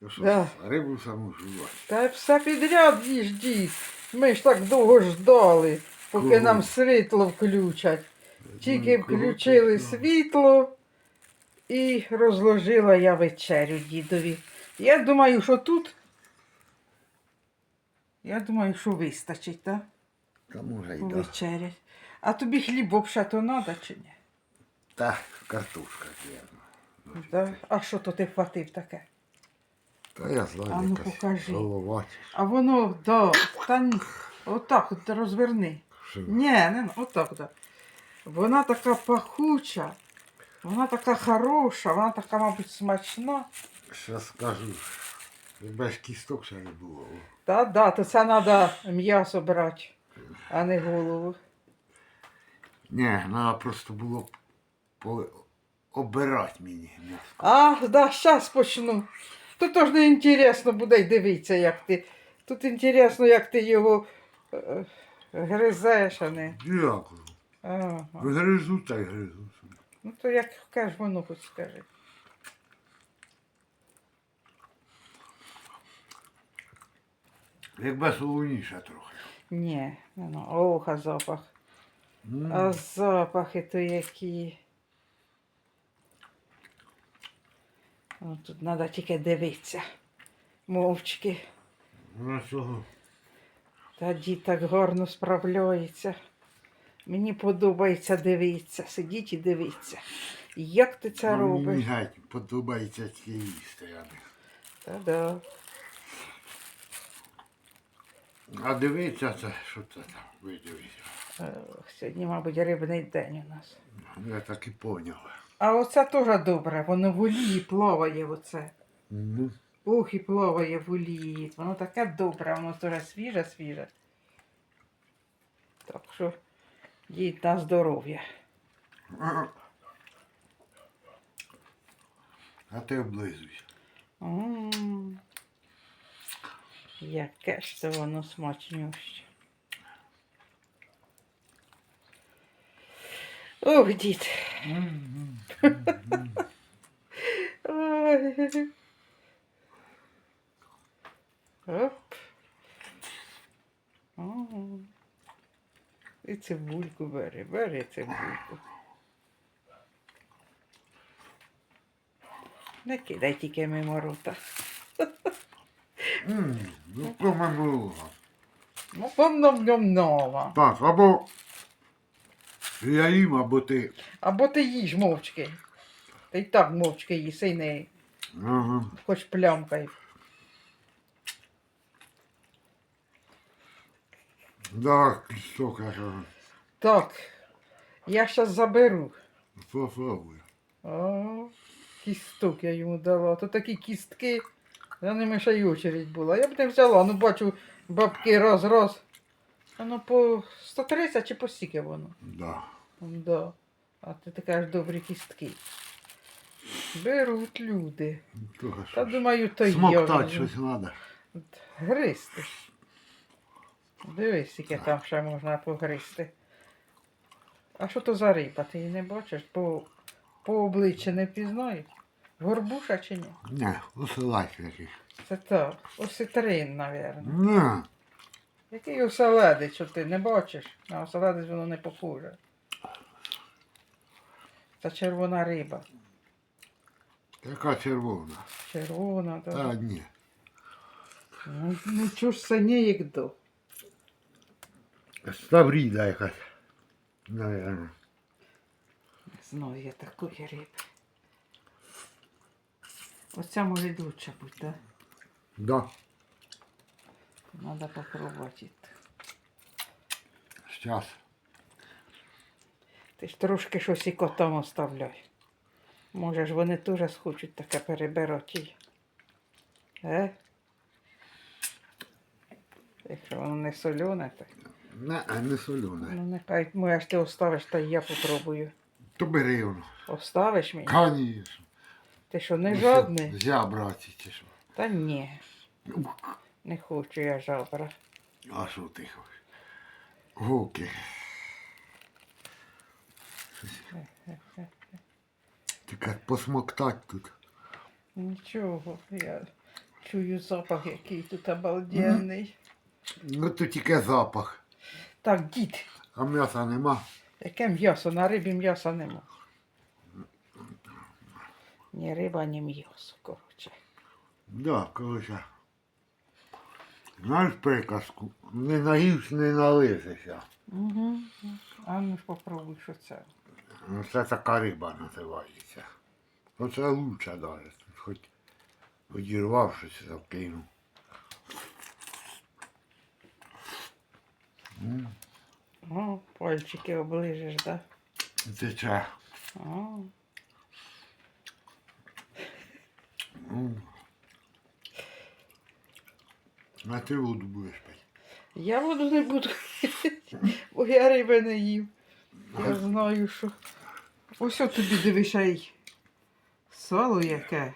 Ну що, Да. рибу саму жувати. Та все підряд їж дід. Ми ж так довго ждали, поки Кого? нам світло включать. Тільки Ну, кого включили ти знав? світло і розложила я вечерю дідові. Я думаю, що тут. Я думаю, що вистачить, так? Та може й да. Повечерять. А тобі хлібок ще то треба чи ні? Та картошка є. Да? А що то ти хватив таке? Та я знаю, А ну, якась покажи. голова. А воно, да, та ні, отак от розверни. що. Ні, не отак, да. Вона така пахуча, вона така хороша, вона така, мабуть, смачна. Щас скажу. Без кісток ще не було. Та да, то це треба м'ясо брати, а не голову. Ні, треба просто було б обирати мені м'ясо. А, да, зараз почну. Тут теж не інтересно буде й дивитися, як ти. Тут інтересно, як ти його е, гризеш, а не. Дякую. Ага. Гризу та й гризу. Ну то як кажеш, воно хоч скажи. Якби солоніше трохи. Ні, ну, ох, а запах. М. А запахи то які. Ну, тут треба тільки дивитися. Мовчки. Ну чого? Та дід так гарно справляється. Мені подобається дивитися, сидіть і дивитися. Як ти це Ну, Мені робиш? геть подобається ці їсти. я Та-да. А дивіться це, що це там, видивіться. Ох, Сьогодні, мабуть, рибний день у нас. Я так і поняв. А оце теж добре, воно в олії плаває оце. Ну, Ух, і плаває в олії. Воно таке добре, воно теж свіже, свіже. Так що їдь на здоров'я. а, ти облизуйся. М, Яке ж це воно смачнюще. Ох, дід. Оп. І цибульку бери, бери цибульку. Не кидай тільки мимо рота. М, Ну, по-моєму. Ну, нам нова. Так, або я їм, або ти. Або ти їж мовчки. Ти й так мовчки їси, не Ага. хоч плямкай. Да, кісток, ага. Так, я щас заберу. Попробуй. О, кісток я йому дала. То такі кістки, за ними ще й очередь була. Я б не взяла, ну бачу, бабки раз-раз. Воно по 130 чи по стільки воно? Да. Да. А ти така ж добрі кістки. Беруть люди. Того, Та думаю, то Смоктать я. щось треба. Гристи. Дивись, яке там ще можна погристи. А що то за риба? Ти її не бачиш? По, по обличчю не впізнаєш? Горбуша чи ні? Не, оселась якийсь. Це так. Осетрин, мабуть. Не, Який оселедець, що ти не бачиш? На оселедець воно не похоже. Це червона риба. така червона. Червона, так. Та ні. Ну, ну чого ж це не як до? Ставріда якась. Наверно. Не знаю я такої риби. Оця може лучше бути, так? Да. Надо попробувати. Щас. Ти ж трошки щось і котам оставляй. Може ж вони теж схочуть таке перебирати. Е? Якщо воно не солене, так. Не, а не солене. Ну нехай моя ж ти оставиш, та й я попробую. То бери воно. Оставиш мені? Конечно. Ти що, не жадний? Зя, браті, чи що. Та ні, не хочу я жабра. А що ти хочеш? Гуки. Тільки посмоктать тут. Нічого, я Чую запах, який тут обалденний. Ну то тільки запах. Так, дід, А м'яса нема. яке м'ясо? На рибі м'яса нема. Ні риба, ні м'ясо, коротше. Да, коротше. Знаєш приказку? Не наївся, не нализися. Угу. А ну ж попробуй, що це. Ну, Це така риба називається. Оце лучше навіть. Тут хоч одірвавшись, закинув. М, О, пальчики оближеш, да? Тече. О, М. А ти воду будеш пити. я воду не буду, бо я риби не їв. Я знаю, що. Ось от тобі дивися й сало яке.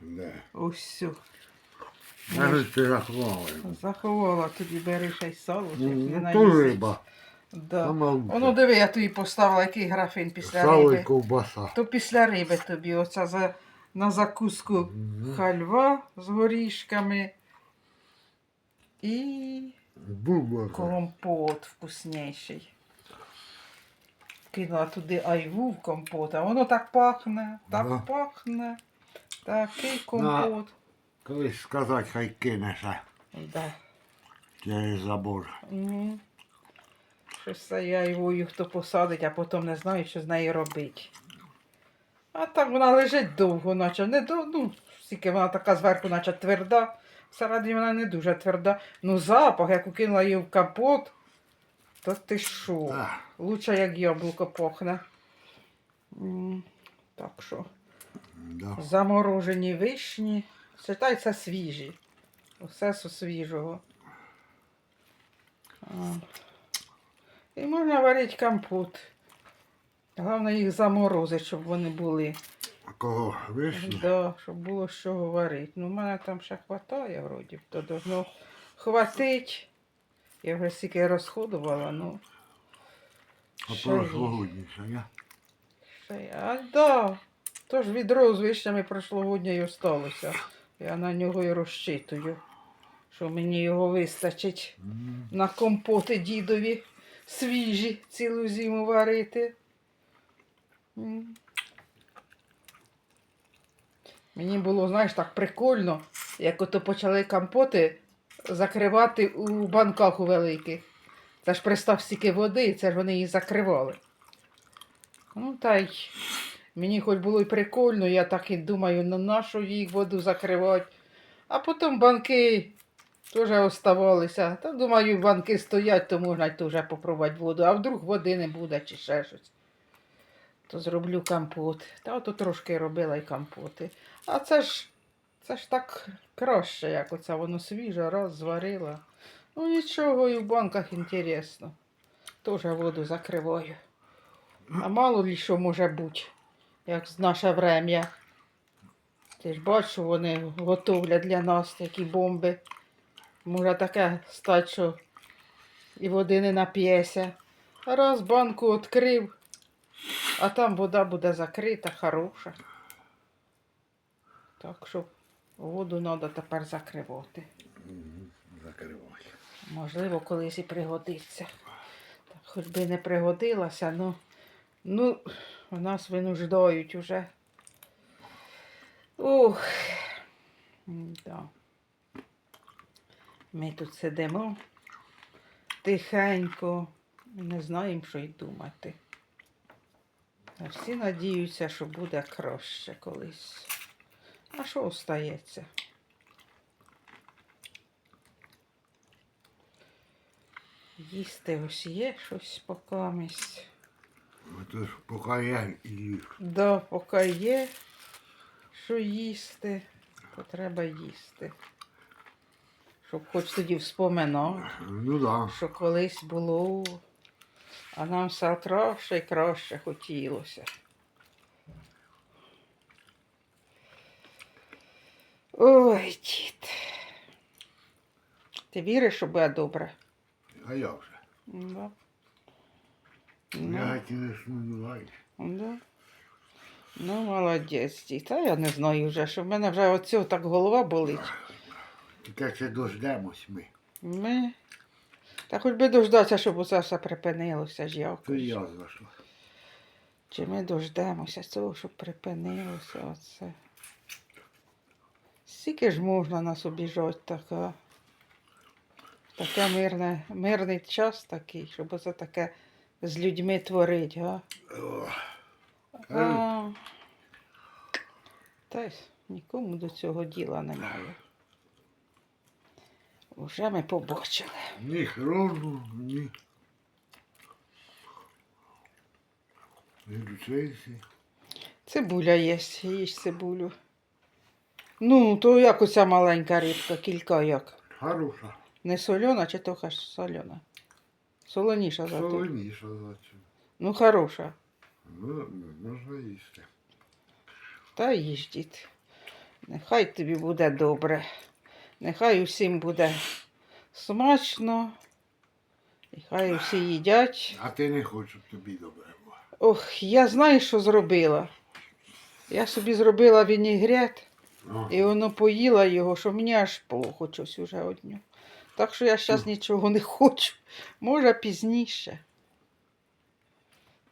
Де? Ось все. Навіть ти заховала. Заховала тобі бери ще й сало. не Ну, то наїсти. риба. Да. Сама лучше. Воно диви, я тобі поставила який графін після Сало і риби. ковбаса. То після риби тобі оця за, на закуску хальва з горішками і Бублака. компот вкусніший. Кинула туди айву в компот, а воно так пахне, так Да. пахне. Такий компот. Колись сказати, хай кине ще Да. через забор. Угу. Щось це я його хто посадить, а потім не знаю, що з нею робити. А так вона лежить довго, наче не до, ну, стільки вона така зверху, наче тверда. Всередині вона не дуже тверда. Ну запах, як укинула її в капот, то ти що? Лучше як яблуко пахне. Так що, Да. заморожені вишні. Читай, це свіжі. Усе з свіжого. А. І можна варити компот. Головне їх заморозити, щоб вони були. Кого? Вишні? Да, щоб було з чого варити. Ну, в мене там ще хватає, вроді, то должно хватить. Я вже стільки розходувала, ну. А прошлогодніше, я? А да. Тож відро з вишнями прошлогодня й осталося. Я на нього і розчитую, що мені його вистачить М. на компоти дідові свіжі цілу зиму варити. М. Мені було, знаєш, так прикольно, як ото почали компоти закривати у банках у великих. Це ж пристав стільки води, це ж вони її закривали. Ну, та й мені хоч було й прикольно, я так і думаю, на нашу їх воду закривати. А потім банки теж оставалися. Та думаю, банки стоять, то можна теж попробувати воду. А вдруг води не буде чи ще щось. То зроблю компот. Та ото трошки робила й компоти. А це ж це ж так краще, як оце воно свіже, раз зварила. Ну нічого, і в банках інтересно. Теж воду закриваю. А мало ли що може бути, як з наше врем'я. Ти ж що вони готовлять для нас такі бомби. Може таке стати, що і води не нап'єся. Раз банку відкрив, а там вода буде закрита, хороша. Так що воду треба тепер закривати. Закривай. Можливо, колись і пригодиться. Так, хоч би не пригодилася, ну, ну, в нас винуждають уже. Ух. Да. Ми тут сидимо тихенько, не знаємо, що й думати. А всі надіються, що буде краще колись. А що остається? Їсти ось є щось покамість. Ото ж поки я їх. Да, поки є, що їсти, то треба їсти. Щоб хоч тоді вспоминав, Ну да. що колись було, а нам все краще і краще хотілося. Ой, дід. Ти віриш, що буде добре? А я вже. Да. Я Ну, ті сумніваюсь. да. Ну, молодець, дід. Та я не знаю вже, що в мене вже оцього так голова болить. Таке ще дождемось ми. Ми. Та хоч би дождатися, щоб усе все припинилося ж якось. я за що. Чи ми дождемося цього, щоб припинилося оце. Скільки ж можна нас обіжати така? Таке мирне, мирний час такий, щоб оце таке з людьми творить, га? А, та й нікому до цього діла немає. Уже ми побачили. Ні хрону, ні. Цибуля є, їж цибулю. Ну, то як оця маленька рибка, кілька як. Хороша. Не сольона чи то ж сольона? Солоніша зато. Солоніша за цю. Ну, хороша. Ну, можна їсти. Та їж, дід. Нехай тобі буде добре. Нехай усім буде смачно. І хай усі їдять. А ти не хочеш, щоб тобі добре було. Ох, я знаю, що зробила. Я собі зробила вінігрет, О, і воно поїла його, що мені аж плохо щось уже одню. Так що я зараз нічого не хочу. Може пізніше.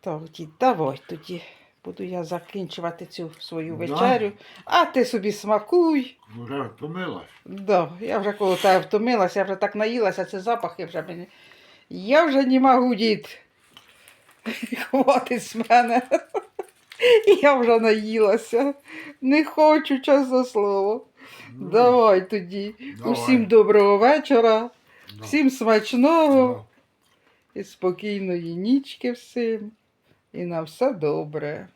Так, дід, давай тоді. Буду я закінчувати цю свою вечерю. А ти собі смакуй. Вже втомилась? Да, я вже коло тебе втомилася, я вже так наїлася, це запахи вже мені. Я вже не можу, дід. Хватить з мене. Я вже наїлася. Не хочу, чесне слово. Ну, Давай тоді. Давай. Усім доброго вечора, всім смачного і спокійної нічки всім. І на все добре.